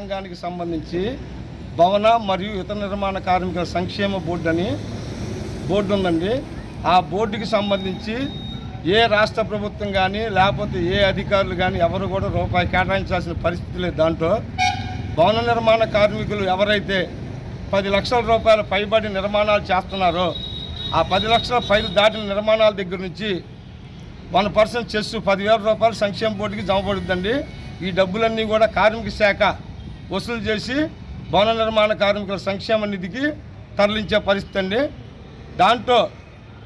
రంగానికి సంబంధించి భవన మరియు ఇతర నిర్మాణ కార్మికుల సంక్షేమ బోర్డు అని బోర్డు ఉందండి. ఆ బోర్డుకి సంబంధించి ఏ రాష్ట్ర ప్రభుత్వం కానీ లేకపోతే ఏ అధికారులు కానీ ఎవరు కూడా రూపాయి కేటాయించాల్సిన పరిస్థితి లేదు దాంట్లో. భవన నిర్మాణ కార్మికులు ఎవరైతే పది లక్షల రూపాయల పైబడి నిర్మాణాలు చేస్తున్నారో ఆ పది లక్షల పైలు దాటిన నిర్మాణాల దగ్గర నుంచి వన్ పర్సెంట్ చెస్ పదివేల రూపాయలు సంక్షేమ బోర్డుకి జమ పడుతుందండి. ఈ డబ్బులన్నీ కూడా కార్మిక శాఖ వసూలు చేసి భవన నిర్మాణ కార్మికుల సంక్షేమ నిధికి తరలించే పరిస్థితి అండి. దాంట్లో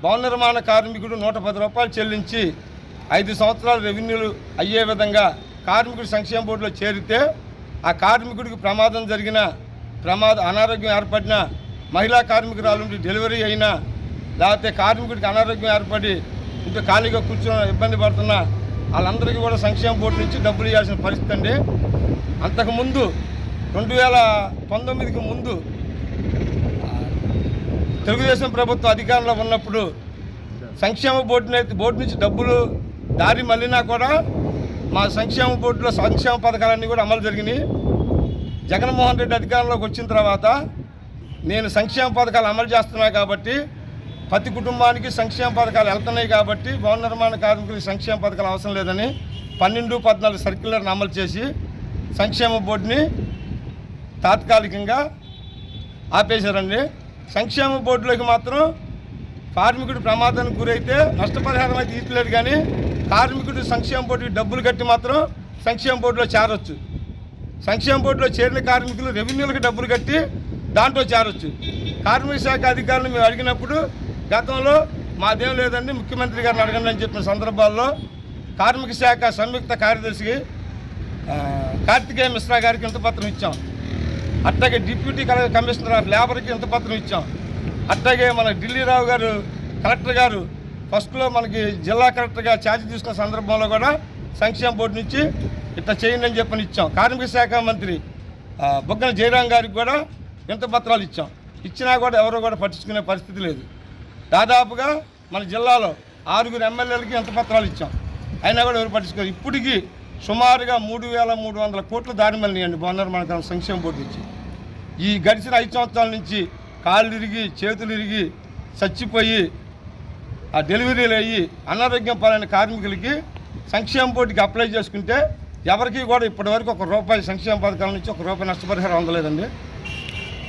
భవన నిర్మాణ కార్మికుడు నూట పది రూపాయలు చెల్లించి ఐదు సంవత్సరాల రెవెన్యూలు అయ్యే విధంగా కార్మికుడు సంక్షేమ బోర్డులో చేరితే ఆ కార్మికుడికి ప్రమాదం జరిగిన ప్రమాద అనారోగ్యం ఏర్పడిన మహిళా కార్మికురాలు డెలివరీ అయినా లేకపోతే కార్మికుడికి అనారోగ్యం ఏర్పడి ఇంట్లో ఖాళీగా కూర్చొని ఇబ్బంది పడుతున్న వాళ్ళందరికీ కూడా సంక్షేమ బోర్డు నుంచి డబ్బులు ఇవ్వాల్సిన పరిస్థితి అండి. అంతకుముందు రెండు వేల పంతొమ్మిదికి ముందు తెలుగుదేశం ప్రభుత్వం అధికారంలో ఉన్నప్పుడు సంక్షేమ బోర్డుని బోర్డు నుంచి డబ్బులు దారి మళ్ళినా కూడా మా సంక్షేమ బోర్డులో సంక్షేమ పథకాలన్నీ కూడా అమలు జరిగినాయి. జగన్మోహన్ రెడ్డి అధికారంలోకి వచ్చిన తర్వాత నేను సంక్షేమ పథకాలు అమలు చేస్తున్నా కాబట్టి ప్రతి కుటుంబానికి సంక్షేమ పథకాలు వెళ్తున్నాయి కాబట్టి భవన నిర్మాణ కార్మికులకు సంక్షేమ పథకాలు అవసరం లేదని పన్నెండు పద్నాలుగు సర్క్యులర్ని అమలు చేసి సంక్షేమ బోర్డుని తాత్కాలికంగా ఆపేశారండి. సంక్షేమ బోర్డులోకి మాత్రం కార్మికుడు ప్రమాదానికి గురైతే నష్టపరిహారం అయితే తీర్చలేదు కానీ కార్మికుడు సంక్షేమ బోర్డుకి డబ్బులు కట్టి మాత్రం సంక్షేమ బోర్డులో చేరొచ్చు. సంక్షేమ బోర్డులో చేరిన కార్మికులు రెవెన్యూలకు డబ్బులు కట్టి దాంట్లో చేరొచ్చు. కార్మిక శాఖ అధికారులు మేము అడిగినప్పుడు గతంలో మాదేం లేదండి ముఖ్యమంత్రి గారిని అడగండి అని చెప్పిన సందర్భాల్లో కార్మిక శాఖ సంయుక్త కార్యదర్శికి కార్తికేయ మిశ్రా గారికి ఇంత పత్రం ఇచ్చాం. అట్లాగే డిప్యూటీ కల- కమిషనర్ ఆఫ్ లేబర్కి ఇంత పత్రం ఇచ్చాం. అట్లాగే మన ఢిల్లీరావు గారు కలెక్టర్ గారు ఫస్ట్లో మనకి జిల్లా కలెక్టర్గా ఛార్జ్ తీసుకున్న సందర్భంలో కూడా సంక్షేమ బోర్డు నుంచి ఇట్లా చేయండి అని చెప్పని ఇచ్చాం. కార్మిక శాఖ మంత్రి బుగ్గన జయరాం గారికి కూడా ఇంత పత్రాలు ఇచ్చాం. ఇచ్చినా కూడా ఎవరో కూడా పట్టించుకునే పరిస్థితి లేదు. దాదాపుగా మన జిల్లాలో ఆరుగురు ఎమ్మెల్యేలకి ఎంత పత్రాలు ఇచ్చాం. అయినా కూడా ఎవరు పట్టించుకోరు ఇప్పటికీ సుమారుగా మూడు వేల మూడు వందల కోట్లు దారి మళ్ళీయండి భవన సంక్షేమ బోర్డు నుంచి ఈ గడిచిన ఐదు సంవత్సరాల నుంచి కాళ్ళు ఇరిగి చేతులు ఇరిగి చచ్చిపోయి ఆ డెలివరీలు అయ్యి అనారోగ్యం పాలైన కార్మికులకి సంక్షేమ బోర్డుకి అప్లై చేసుకుంటే ఎవరికి కూడా ఇప్పటివరకు ఒక రూపాయి సంక్షేమ పథకాల నుంచి ఒక రూపాయి నష్టపరిహారం అందలేదండి.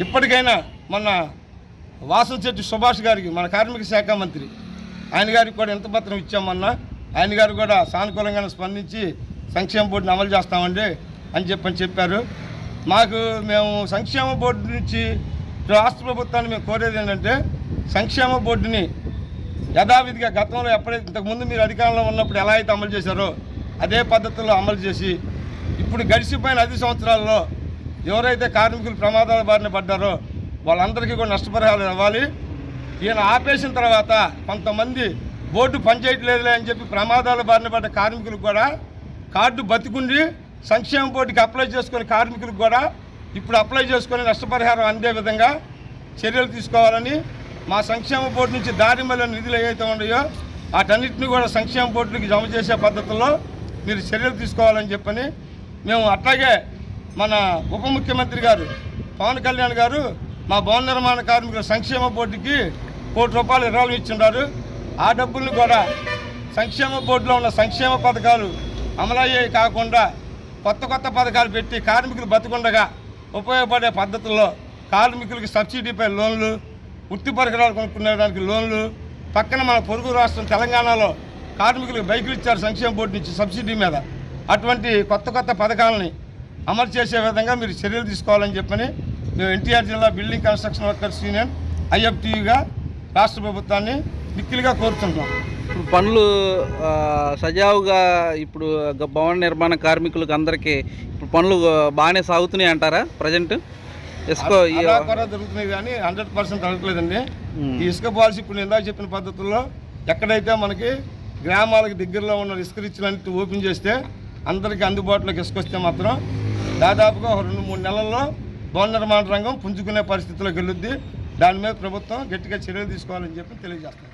ఇప్పటికైనా మొన్న వాసంశెట్టి సుభాష్ గారికి మన కార్మిక శాఖ మంత్రి ఆయన గారికి కూడా ఎంత పత్రం ఇచ్చామన్నా ఆయన గారు కూడా సానుకూలంగానే స్పందించి సంక్షేమ బోర్డుని అమలు చేస్తామండి అని చెప్పని చెప్పారు. మాకు మేము సంక్షేమ బోర్డు నుంచి రాష్ట్ర ప్రభుత్వాన్ని మేము కోరేది ఏంటంటే సంక్షేమ బోర్డుని యథావిధిగా గతంలో ఎప్పుడైతే ఇంతకుముందు మీరు అధికారంలో ఉన్నప్పుడు ఎలా అయితే అమలు చేశారో అదే పద్ధతిలో అమలు చేసి ఇప్పుడు గడిచిపోయిన ఐదు సంవత్సరాల్లో ఎవరైతే కార్మికులు ప్రమాదాల బారిన పడ్డారో వాళ్ళందరికీ కూడా నష్టపరిహారం ఇవ్వాలి. ఈయన ఆపేసిన తర్వాత కొంతమంది బోర్డు పనిచేయట్లేదులే అని చెప్పి ప్రమాదాల బారిన పడ్డ కార్మికులకు కూడా కార్డు బతికుండి సంక్షేమ బోర్డుకి అప్లై చేసుకునే కార్మికులకు కూడా ఇప్పుడు అప్లై చేసుకుని నష్టపరిహారం అందే విధంగా చర్యలు తీసుకోవాలని మా సంక్షేమ బోర్డు నుంచి దారి నిధులు ఏవైతే ఉన్నాయో వాటన్నిటిని కూడా సంక్షేమ బోర్డుకి జమ చేసే పద్ధతుల్లో మీరు చర్యలు తీసుకోవాలని చెప్పని మేము అట్లాగే మన ఉప ముఖ్యమంత్రి గారు పవన్ కళ్యాణ్ గారు మా భవన నిర్మాణ కార్మికుల సంక్షేమ బోర్డుకి కోటి రూపాయలు ఇరవై ఇచ్చిన్నారు ఆ డబ్బుల్ని కూడా సంక్షేమ బోర్డులో ఉన్న సంక్షేమ పథకాలు అమలయ్యాయి కాకుండా కొత్త కొత్త పథకాలు పెట్టి కార్మికులు బతుకుండగా ఉపయోగపడే పద్ధతుల్లో కార్మికులకి సబ్సిడీపై లోన్లు వృత్తి పరికరాలు కొనుక్కునేదానికి లోన్లు పక్కన మన పొరుగు రాష్ట్రం తెలంగాణలో కార్మికులకు బైకులు ఇచ్చారు సంక్షేమ బోర్డు నుంచి సబ్సిడీ మీద. అటువంటి కొత్త కొత్త పథకాలని అమలు చేసే విధంగా మీరు చర్యలు తీసుకోవాలని చెప్పని మేము ఎన్టీఆర్ జిల్లా బిల్డింగ్ కన్స్ట్రక్షన్ వర్కర్స్ యూనియన్ ఐఎఫ్టీగా రాష్ట్ర ప్రభుత్వాన్ని మిక్కిలిగా కోరుతున్నాం ఇప్పుడు పనులు సజావుగా ఇప్పుడు భవన నిర్మాణ కార్మికులకు అందరికీ ఇప్పుడు పనులు బాగానే సాగుతున్నాయి అంటారా ప్రజెంట్? ఇసుకో జరుగుతున్నాయి కానీ హండ్రెడ్ పర్సెంట్ ఉమ్. ఈ ఇసుక పాలసీ ఇప్పుడు ఇందాక చెప్పిన పద్ధతుల్లో ఎక్కడైతే మనకి గ్రామాలకు దగ్గరలో ఉన్న ఇసుక రిచ్లన్నిటి ఓపెన్ చేస్తే అందరికీ అందుబాటులోకి ఇసుక వస్తే మాత్రం దాదాపుగా ఒక రెండు మూడు నెలల్లో భవన నిర్మాణ రంగం పుంజుకునే పరిస్థితిలోకి వెళ్ళొద్ది. దాని మీద ప్రభుత్వం గట్టిగా చర్యలు తీసుకోవాలని చెప్పి తెలియజేస్తాను